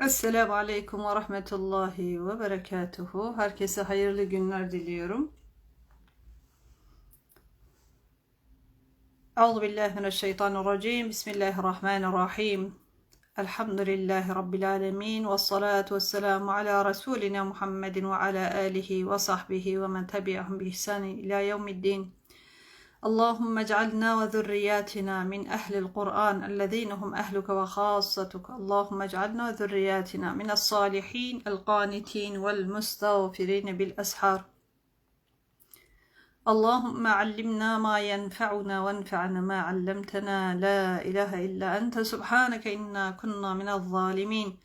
Esselamu Aleyküm ve Rahmetullahi ve Berekatuhu. Herkese hayırlı günler diliyorum. Euzu billahi mineşşeytanirracim. Bismillahirrahmanirrahim. Elhamdülillahi Rabbil alemin. Ve salatu ve selamu ala Resulina Muhammedin ve ala alihi ve sahbihi ve men tebi'ahum bi ihsanin ila yevmiddin. اللهم اجعلنا وذرياتنا من أهل القرآن الذين هم أهلك وخاصتك. اللهم اجعلنا وذرياتنا من الصالحين القانتين والمستغفرين بالأسحار. اللهم علمنا ما ينفعنا وانفعنا ما علمتنا. لا إله إلا أنت. سبحانك إنا كنا من الظالمين.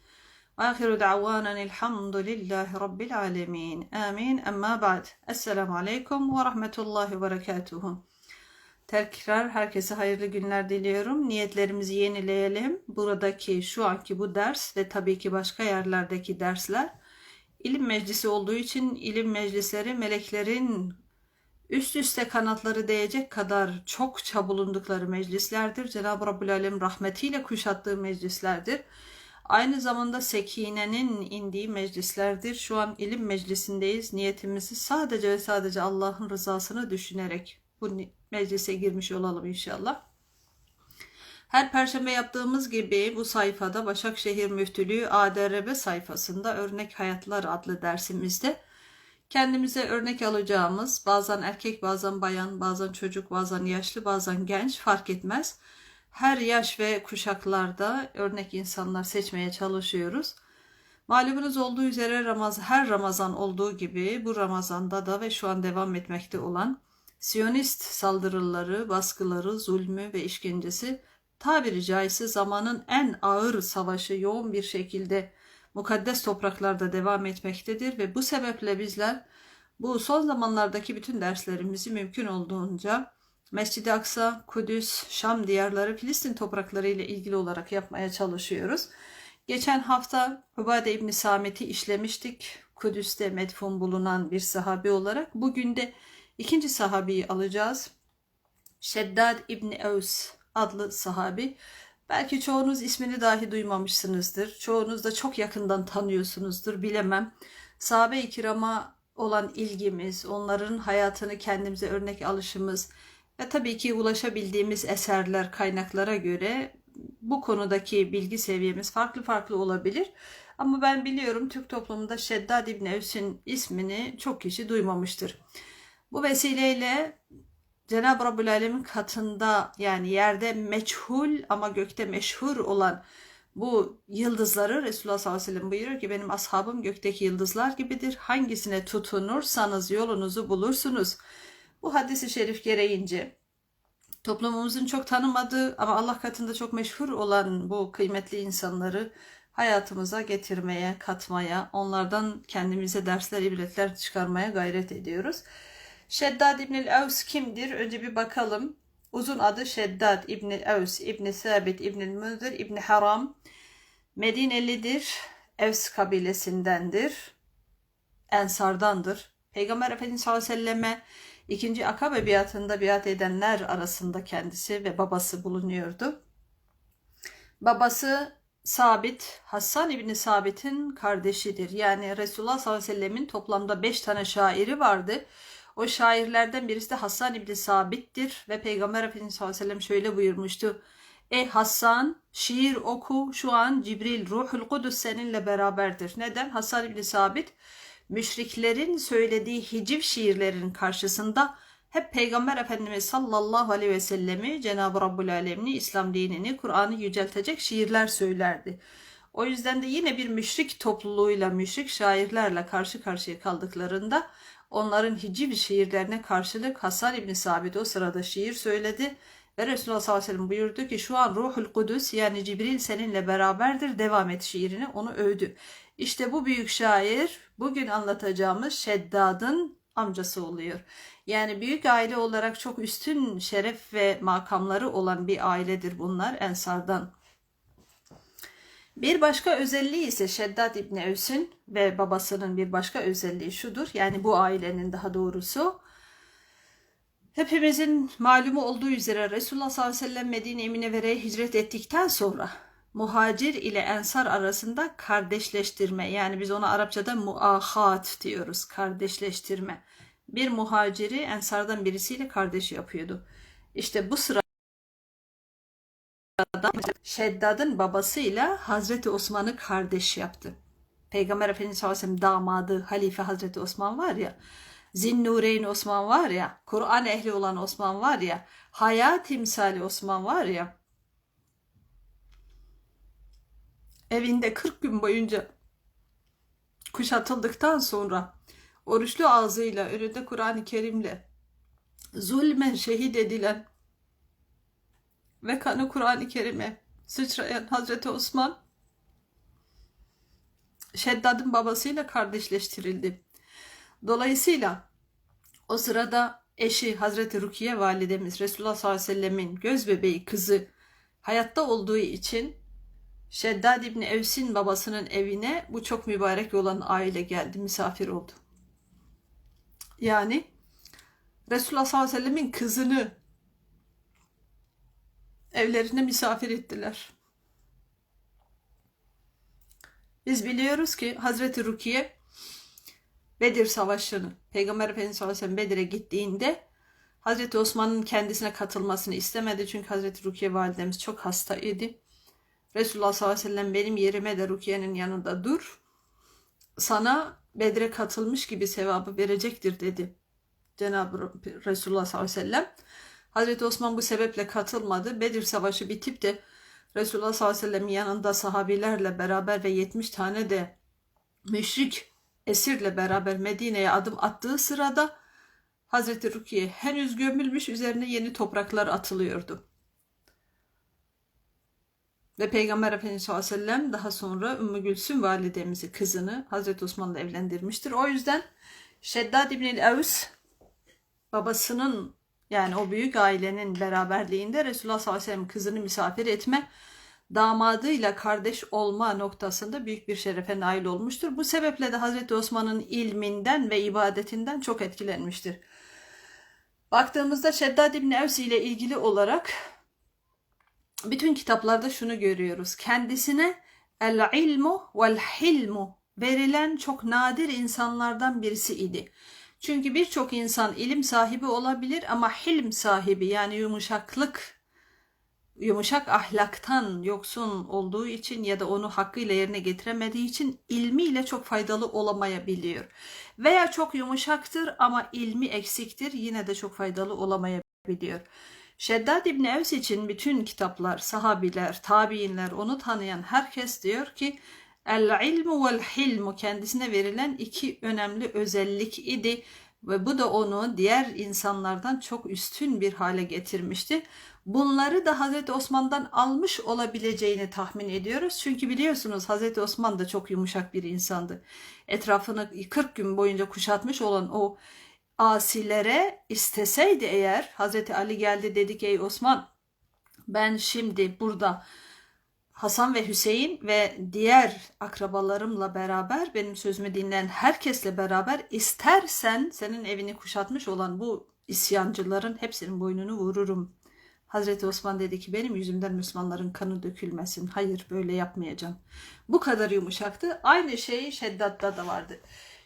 وآخر دعوانا الحمد لله رب العالمين. آمين. أما بعد السلام عليكم ورحمة الله وبركاته. Tekrar herkese hayırlı günler diliyorum. Niyetlerimizi yenileyelim. Buradaki şu anki bu ders ve tabii ki başka yerlerdeki dersler ilim meclisi olduğu için ilim meclisleri meleklerin üst üste kanatları değecek kadar çokça bulundukları meclislerdir. Cenab-ı Rabbül Alem rahmetiyle kuşattığı meclislerdir. Aynı zamanda sekinenin indiği meclislerdir. Şu an ilim meclisindeyiz. Niyetimizi sadece ve sadece Allah'ın rızasını düşünerek bu meclise girmiş olalım inşallah. Her perşembe yaptığımız gibi bu sayfada Başakşehir Müftülüğü ADRB sayfasında Örnek Hayatlar adlı dersimizde kendimize örnek alacağımız bazen erkek bazen bayan bazen çocuk bazen yaşlı bazen genç fark etmez. Her yaş ve kuşaklarda örnek insanlar seçmeye çalışıyoruz. Malumunuz olduğu üzere Ramazan, her Ramazan olduğu gibi bu Ramazan'da da ve şu an devam etmekte olan Siyonist saldırıları, baskıları, zulmü ve işkencesi tabiri caizse zamanın en ağır savaşı yoğun bir şekilde mukaddes topraklarda devam etmektedir ve bu sebeple bizler bu son zamanlardaki bütün derslerimizi mümkün olduğunca Mescid-i Aksa, Kudüs, Şam diyarları, Filistin toprakları ile ilgili olarak yapmaya çalışıyoruz. Geçen hafta Hubade İbni Samet'i işlemiştik. Kudüs'te medfun bulunan bir sahabi olarak. Bugün de İkinci sahabeyi alacağız. Şeddad İbni Evs adlı sahabi. Belki çoğunuz ismini dahi duymamışsınızdır. Çoğunuz da çok yakından tanıyorsunuzdur bilemem. Sahabe-i kirama olan ilgimiz, onların hayatını kendimize örnek alışımız ve tabii ki ulaşabildiğimiz eserler, kaynaklara göre bu konudaki bilgi seviyemiz farklı farklı olabilir. Ama ben biliyorum Türk toplumunda Şeddad İbni Evs'in ismini çok kişi duymamıştır. Bu vesileyle Cenab-ı Rabbül Alemin katında yani yerde meçhul ama gökte meşhur olan bu yıldızları Resulullah sallallahu aleyhi ve sellem buyuruyor ki benim ashabım gökteki yıldızlar gibidir. Hangisine tutunursanız yolunuzu bulursunuz. Bu hadisi şerif gereğince toplumumuzun çok tanımadığı ama Allah katında çok meşhur olan bu kıymetli insanları hayatımıza getirmeye, katmaya, onlardan kendimize dersler, ibretler çıkarmaya gayret ediyoruz. Şeddad İbnül Evs kimdir? Önce bir bakalım. Uzun adı Şeddad İbnül Evs, İbni Sabit, İbnül Münzir, İbni Haram. Medinelidir. Evs kabilesindendir. Ensardandır. Peygamber Efendimiz sallallahu aleyhi ve selleme ikinci Akabe biatında biat edenler arasında kendisi ve babası bulunuyordu. Babası Sabit, Hasan İbni Sabit'in kardeşidir. Yani Resulullah sallallahu aleyhi ve sellemin toplamda beş tane şairi vardı. O şairlerden birisi de Hasan İbni Sabit'tir ve Peygamber Efendimiz sallallahu aleyhi ve sellem şöyle buyurmuştu. Ey Hasan şiir oku şu an Cibril Ruhul Kudüs seninle beraberdir. Neden? Hasan İbni Sabit müşriklerin söylediği hiciv şiirlerin karşısında hep Peygamber Efendimiz sallallahu aleyhi ve sellemi Cenab-ı Rabbul Alemini, İslam dinini, Kur'an'ı yüceltecek şiirler söylerdi. O yüzden de yine bir müşrik topluluğuyla, müşrik şairlerle karşı karşıya kaldıklarında onların hiciv şiirlerine karşılık Hasan İbni Sabit o sırada şiir söyledi ve Resulullah sallallahu aleyhi ve sellem buyurdu ki şu an Ruhul Kudüs yani Cibril seninle beraberdir devam et şiirini onu övdü. İşte bu büyük şair bugün anlatacağımız Şeddad'ın amcası oluyor. Yani büyük aile olarak çok üstün şeref ve makamları olan bir ailedir bunlar Ensardan. Bir başka özelliği ise Şeddat İbni Evs'in ve babasının bir başka özelliği şudur. Yani bu ailenin daha doğrusu. Hepimizin malumu olduğu üzere Resulullah sallallahu aleyhi ve sellem Medine-i Münevvere'ye hicret ettikten sonra muhacir ile ensar arasında kardeşleştirme yani biz ona Arapçada muahat diyoruz kardeşleştirme. Bir muhaciri ensardan birisiyle kardeş yapıyordu. İşte bu sırada Şeddad'ın babasıyla Hazreti Osman'ı kardeş yaptı. Peygamber Efendimiz sallallahu aleyhi ve sellem damadı Halife Hazreti Osman var ya Zinnureyn Osman var ya Kur'an ehli olan Osman var ya hayat timsali Osman var ya evinde 40 gün boyunca kuşatıldıktan sonra oruçlu ağzıyla önünde Kur'an-ı Kerim'le zulmen şehit edilen ve kanı Kur'an-ı Kerim'e sıçrayan Hazreti Osman Şeddad'ın babasıyla kardeşleştirildi. Dolayısıyla o sırada eşi Hazreti Rukiye validemiz Resulullah sallallahu aleyhi ve sellemin göz bebeği kızı hayatta olduğu için Şeddad İbni Evs'in babasının evine bu çok mübarek olan aile geldi, misafir oldu. Yani Resulullah sallallahu aleyhi ve sellemin kızını evlerine misafir ettiler. Biz biliyoruz ki Hazreti Rukiye Bedir Savaşı'nı Peygamber Efendimiz sallallahu aleyhi ve sellem Bedir'e gittiğinde Hazreti Osman'ın kendisine katılmasını istemedi. Çünkü Hazreti Rukiye validemiz çok hasta idi. Resulullah sallallahu aleyhi ve sellem benim yerime de Rukiye'nin yanında dur. Sana Bedir'e katılmış gibi sevabı verecektir dedi. Cenab-ı Resulullah sallallahu aleyhi ve sellem. Hazreti Osman bu sebeple katılmadı. Bedir Savaşı bitip de Resulullah sallallahu aleyhi ve sellem'in yanında sahabilerle beraber ve 70 tane de müşrik esirle beraber Medine'ye adım attığı sırada Hazreti Rukiye henüz gömülmüş üzerine yeni topraklar atılıyordu. Ve Peygamber Efendimiz sallallahu aleyhi ve sellem daha sonra Ümmü Gülsüm validemizi kızını Hazreti Osman'la evlendirmiştir. O yüzden Şeddad İbni Evs babasının yani o büyük ailenin beraberliğinde Resulullah sallallahu aleyhi ve sellem kızını misafir etme damadıyla kardeş olma noktasında büyük bir şerefe nail olmuştur. Bu sebeple de Hazreti Osman'ın ilminden ve ibadetinden çok etkilenmiştir. Baktığımızda Şeddad İbni Evs ile ilgili olarak bütün kitaplarda şunu görüyoruz. Kendisine el ilmu vel hilmu verilen çok nadir insanlardan birisi idi. Çünkü birçok insan ilim sahibi olabilir ama hilm sahibi yani yumuşaklık, yumuşak ahlaktan yoksun olduğu için ya da onu hakkıyla yerine getiremediği için ilmiyle çok faydalı olamayabiliyor. Veya çok yumuşaktır ama ilmi eksiktir yine de çok faydalı olamayabiliyor. Şeddad İbni Evs için bütün kitaplar, sahabiler, tabiinler, onu tanıyan herkes diyor ki El ilmu vel hilmu kendisine verilen iki önemli özellik idi ve bu da onu diğer insanlardan çok üstün bir hale getirmişti. Bunları da Hazreti Osman'dan almış olabileceğini tahmin ediyoruz. Çünkü biliyorsunuz Hazreti Osman da çok yumuşak bir insandı. Etrafını 40 gün boyunca kuşatmış olan o asilere isteseydi eğer Hazreti Ali geldi dedi ki ey Osman ben şimdi burada Hasan ve Hüseyin ve diğer akrabalarımla beraber benim sözümü dinleyen herkesle beraber istersen senin evini kuşatmış olan bu isyancıların hepsinin boynunu vururum. Hazreti Osman dedi ki benim yüzümden Müslümanların kanı dökülmesin. Hayır böyle yapmayacağım. Bu kadar yumuşaktı. Aynı şey Şeddat'ta da vardı.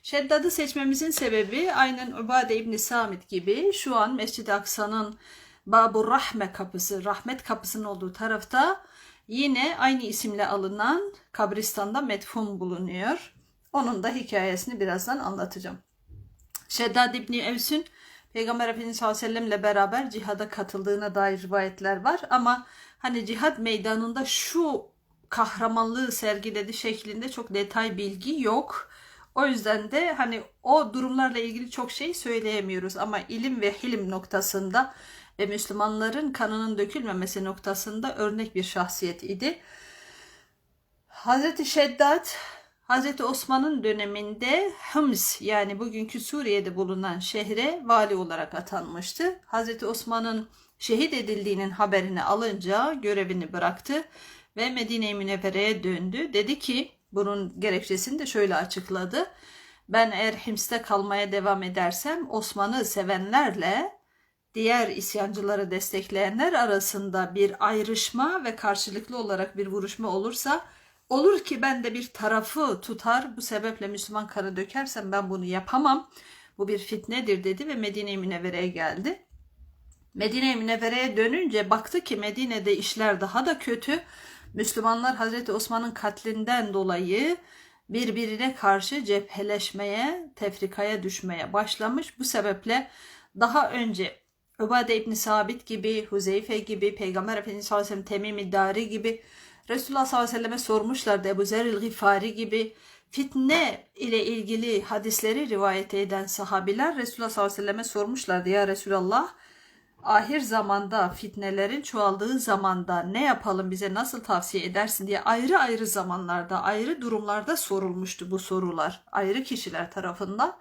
Şeddad'ı seçmemizin sebebi aynen Ubade İbni Samit gibi şu an Mescid-i Aksa'nın Babur Rahme kapısı, rahmet kapısının olduğu tarafta yine aynı isimle alınan kabristanda metfun bulunuyor. Onun da hikayesini birazdan anlatacağım. Şeddad İbni Evs'ün Peygamber Efendimiz sallallahu aleyhi ve sellemle beraber cihada katıldığına dair rivayetler var ama hani cihad meydanında şu kahramanlığı sergiledi şeklinde çok detay bilgi yok. O yüzden de hani o durumlarla ilgili çok şey söyleyemiyoruz ama ilim ve hilim noktasında ve Müslümanların kanının dökülmemesi noktasında örnek bir şahsiyet idi. Hazreti Şeddat Hazreti Osman'ın döneminde Hıms yani bugünkü Suriye'de bulunan şehre vali olarak atanmıştı. Hazreti Osman'ın şehit edildiğinin haberini alınca görevini bıraktı ve Medine-i Münevvere'ye döndü. Dedi ki bunun gerekçesini de şöyle açıkladı. Ben eğer Hims'te kalmaya devam edersem Osman'ı sevenlerle diğer isyancıları destekleyenler arasında bir ayrışma ve karşılıklı olarak bir vuruşma olursa olur ki ben de bir tarafı tutar bu sebeple Müslüman kanı dökersem ben bunu yapamam. Bu bir fitnedir dedi ve Medine-i Münevvere'ye geldi. Medine-i Münevvere'ye dönünce baktı ki Medine'de işler daha da kötü. Müslümanlar Hazreti Osman'ın katlinden dolayı birbirine karşı cepheleşmeye, tefrikaya düşmeye başlamış. Bu sebeple daha önce Ubade İbni Sabit gibi, Huzeyfe gibi, Peygamber Efendimiz sallallahu aleyhi ve sellem Temim Dari gibi, Resulullah sallallahu aleyhi ve selleme sormuşlardı Ebu Zer'il Gifari gibi fitne ile ilgili hadisleri rivayet eden sahabiler Resulullah sallallahu aleyhi ve selleme sormuşlardı. Ya Resulallah ahir zamanda fitnelerin çoğaldığı zamanda ne yapalım bize nasıl tavsiye edersin diye ayrı ayrı zamanlarda ayrı durumlarda sorulmuştu bu sorular ayrı kişiler tarafından.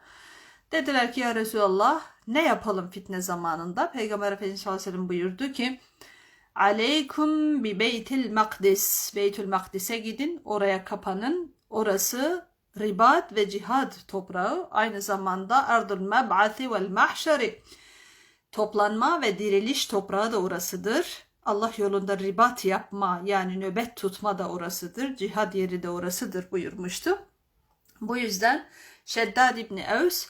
Dediler ki ya Resulallah ne yapalım fitne zamanında? Peygamber Efendimiz sallallahu aleyhi ve sellem buyurdu ki Aleykum bi beytil makdis. Beytül makdise gidin oraya kapanın. Orası ribat ve cihad toprağı. Aynı zamanda ardul meb'ati vel mahşeri toplanma ve diriliş toprağı da orasıdır. Allah yolunda ribat yapma yani nöbet tutma da orasıdır. Cihad yeri de orasıdır buyurmuştu. Bu yüzden Şeddad İbni Evs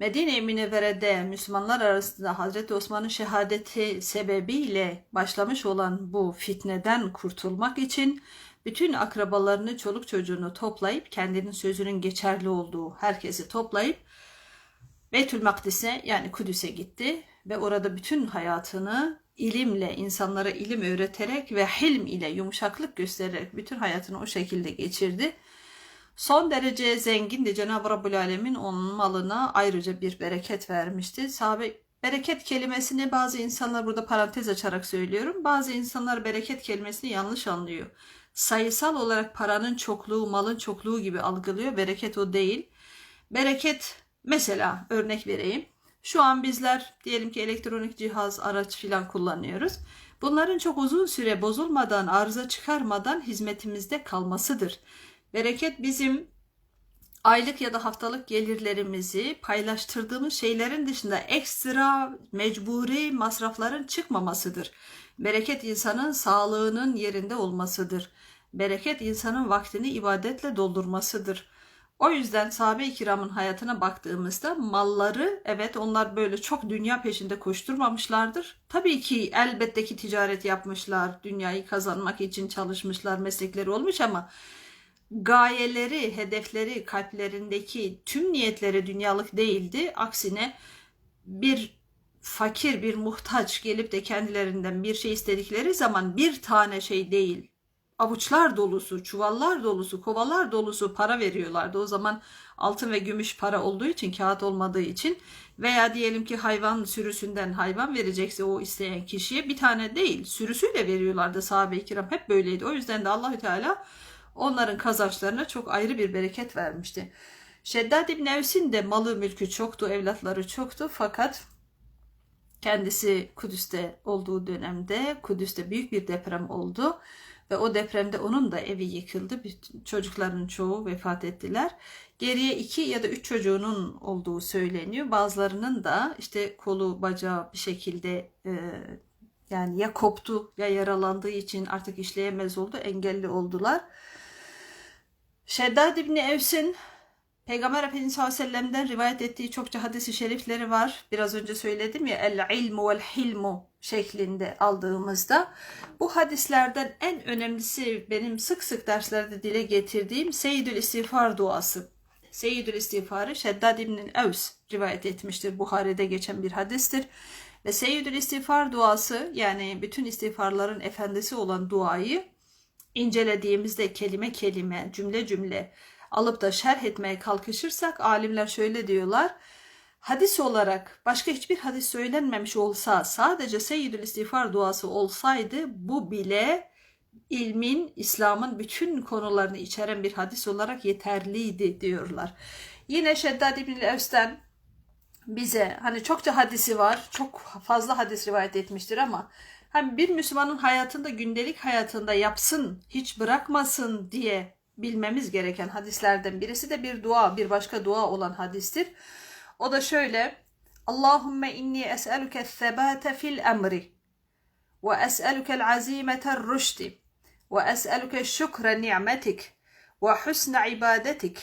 Medine-i Münevvere'de Müslümanlar arasında Hazreti Osman'ın şehadeti sebebiyle başlamış olan bu fitneden kurtulmak için bütün akrabalarını, çoluk çocuğunu toplayıp kendinin sözünün geçerli olduğu herkesi toplayıp Beytül Makdis'e yani Kudüs'e gitti ve orada bütün hayatını ilimle, insanlara ilim öğreterek ve hilm ile yumuşaklık göstererek bütün hayatını o şekilde geçirdi. Son derece zengindi. Cenab-ı Rabbül Alemin onun malına ayrıca bir bereket vermişti. Sahabe bereket kelimesini bazı insanlar burada parantez açarak söylüyorum. Bazı insanlar bereket kelimesini yanlış anlıyor. Sayısal olarak paranın çokluğu, malın çokluğu gibi algılıyor. Bereket o değil. Bereket mesela örnek vereyim. Şu an bizler diyelim ki elektronik cihaz, araç filan kullanıyoruz. Bunların çok uzun süre bozulmadan, arıza çıkarmadan hizmetimizde kalmasıdır. Bereket bizim aylık ya da haftalık gelirlerimizi paylaştırdığımız şeylerin dışında ekstra mecburi masrafların çıkmamasıdır. Bereket insanın sağlığının yerinde olmasıdır. Bereket insanın vaktini ibadetle doldurmasıdır. O yüzden sahabe-i kiramın hayatına baktığımızda malları evet onlar böyle çok dünya peşinde koşturmamışlardır. Tabii ki elbette ki ticaret yapmışlar, dünyayı kazanmak için çalışmışlar, meslekleri olmuş ama gayeleri, hedefleri, kalplerindeki tüm niyetleri dünyalık değildi. Aksine bir fakir, bir muhtaç gelip de kendilerinden bir şey istedikleri zaman bir tane şey değil, avuçlar dolusu, çuvallar dolusu, kovalar dolusu para veriyorlardı. O zaman altın ve gümüş para olduğu için, kağıt olmadığı için veya diyelim ki hayvan sürüsünden hayvan verecekse o isteyen kişiye bir tane değil, sürüsüyle veriyorlardı sahabe-i kiram. Hep böyleydi. O yüzden de Allahü Teala onların kazançlarına çok ayrı bir bereket vermişti. Şeddad İbn Evs'in de malı mülkü çoktu, evlatları çoktu fakat kendisi Kudüs'te olduğu dönemde Kudüs'te büyük bir deprem oldu ve o depremde onun da evi yıkıldı. Çocukların çoğu vefat ettiler. Geriye iki ya da üç çocuğunun olduğu söyleniyor. Bazılarının da işte kolu bacağı bir şekilde e, yani ya koptu ya yaralandığı için artık işleyemez oldu, engelli oldular. Şeddad İbni Evs'in Peygamber Efendimiz sallallahu aleyhi rivayet ettiği çokça hadisi şerifleri var. Biraz önce söyledim ya el ilmu vel hilmu şeklinde aldığımızda bu hadislerden en önemlisi benim sık sık derslerde dile getirdiğim Seyyidül İstiğfar duası. Seyyidül İstiğfarı Şeddad İbni Evs rivayet etmiştir. Buhari'de geçen bir hadistir. Ve Seyyidül İstiğfar duası yani bütün istiğfarların efendisi olan duayı incelediğimizde kelime kelime, cümle cümle alıp da şerh etmeye kalkışırsak alimler şöyle diyorlar. Hadis olarak başka hiçbir hadis söylenmemiş olsa sadece Seyyidül İstiğfar duası olsaydı bu bile ilmin, İslam'ın bütün konularını içeren bir hadis olarak yeterliydi diyorlar. Yine Şeddad İbn Evs'ten bize hani çokça hadisi var, çok fazla hadis rivayet etmiştir ama hani bir Müslümanın hayatında, gündelik hayatında yapsın, hiç bırakmasın diye bilmemiz gereken hadislerden birisi de bir dua, bir başka dua olan hadistir. O da şöyle. اللهم إني أسألك الثبات في الأمر وأسألك العزيمة الرشد وأسألك شكر نعمتك وحسن عبادتك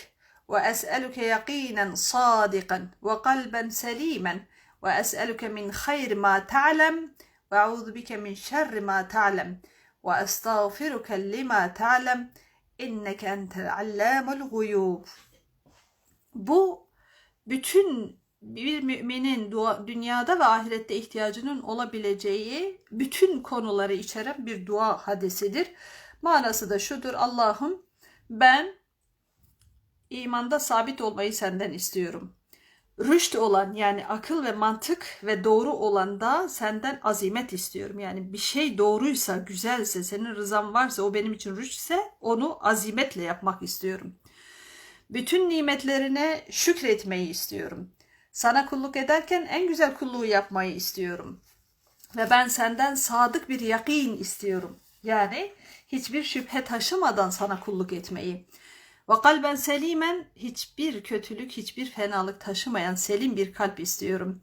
وأسألك يقينا صادقا وقلبا سليما وأسألك من خير ما تعلم ve auzu bike min şerri ma ta'lem ve estağfiruke lima ta'lem inneke entel allamul guyub. Bu bütün bir müminin dünyada ve ahirette ihtiyacının olabileceği bütün konuları içeren bir dua hadisidir. Manası da şudur. Allah'ım ben imanda sabit olmayı senden istiyorum. Rüşt olan yani akıl ve mantık ve doğru olan da senden azimet istiyorum. Yani bir şey doğruysa, güzelse, senin rızan varsa, o benim için rüştse onu azimetle yapmak istiyorum. Bütün nimetlerine şükretmeyi istiyorum. Sana kulluk ederken en güzel kulluğu yapmayı istiyorum. Ve ben senden sadık bir yakin istiyorum. Yani hiçbir şüphe taşımadan sana kulluk etmeyi. Ve kalben selimen hiçbir kötülük, hiçbir fenalık taşımayan selim bir kalp istiyorum.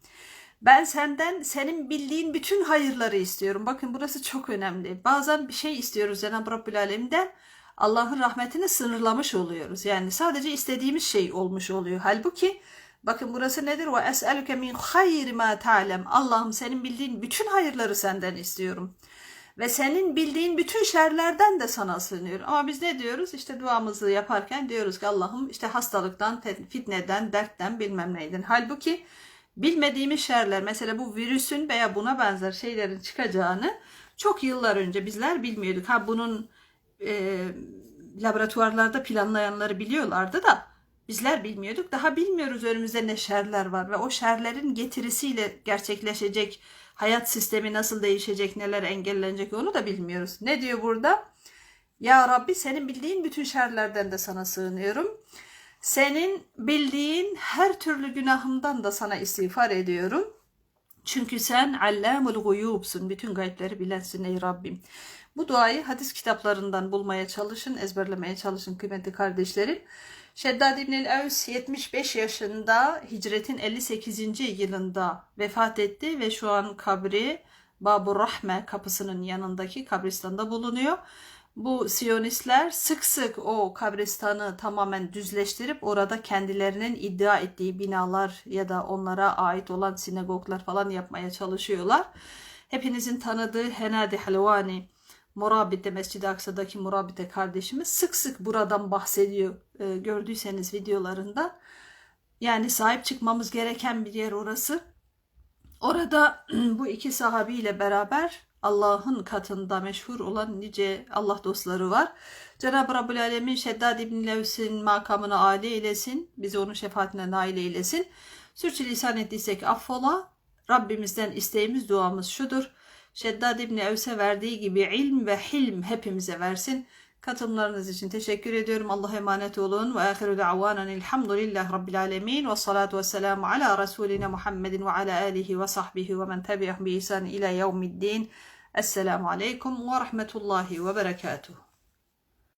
Ben senden senin bildiğin bütün hayırları istiyorum. Bakın burası çok önemli. Bazen bir şey istiyoruz Cenab-ı Rabbül Alem'den. Allah'ın rahmetini sınırlamış oluyoruz. Yani sadece istediğimiz şey olmuş oluyor. Halbuki bakın burası nedir? Ve es'eluke min hayri ma ta'lem. Allah'ım senin bildiğin bütün hayırları senden istiyorum. Ve senin bildiğin bütün şerlerden de sana sığınıyorum. Ama biz ne diyoruz? İşte duamızı yaparken diyoruz ki Allah'ım işte hastalıktan, fitneden, dertten bilmem neyden. Halbuki bilmediğimiz şerler mesela bu virüsün veya buna benzer şeylerin çıkacağını çok yıllar önce bizler bilmiyorduk. Ha bunun e, laboratuvarlarda planlayanları biliyorlardı da bizler bilmiyorduk. Daha bilmiyoruz önümüzde ne şerler var ve o şerlerin getirisiyle gerçekleşecek hayat sistemi nasıl değişecek, neler engellenecek onu da bilmiyoruz. Ne diyor burada? Ya Rabbi senin bildiğin bütün şerlerden de sana sığınıyorum. Senin bildiğin her türlü günahımdan da sana istiğfar ediyorum. Çünkü sen allamul guyubsun. Bütün gayipleri bilensin ey Rabbim. Bu duayı hadis kitaplarından bulmaya çalışın, ezberlemeye çalışın kıymetli kardeşlerim. Şeddad İbn Evs 75 yaşında hicretin 58. yılında vefat etti ve şu an kabri Babu Rahme kapısının yanındaki kabristanda bulunuyor. Bu Siyonistler sık sık o kabristanı tamamen düzleştirip orada kendilerinin iddia ettiği binalar ya da onlara ait olan sinagoglar falan yapmaya çalışıyorlar. Hepinizin tanıdığı Henadi Halvani Morabit'te Mescid-i Aksa'daki Morabit'te kardeşimiz sık sık buradan bahsediyor e, gördüyseniz videolarında. Yani sahip çıkmamız gereken bir yer orası. Orada bu iki sahabiyle beraber Allah'ın katında meşhur olan nice Allah dostları var. Cenab-ı Rabbül Alemin Şeddad İbn Levs'in makamını âli eylesin. Bizi onun şefaatine nail eylesin. Sürçülisan ettiysek affola. Rabbimizden isteğimiz duamız şudur. Şeddad İbni Evs'e verdiği gibi ilm ve hilm hepimize versin. Katılımlarınız için teşekkür ediyorum. Allah'a emanet olun. Ve ahiru da'vanen elhamdülillahi rabbil alemin. Ve salatu ve selamu ala Resulina Muhammedin ve ala alihi ve sahbihi ve men tebi'ah bi ihsan ila yevmiddin. Esselamu aleyküm ve rahmetullahi ve berekatuhu.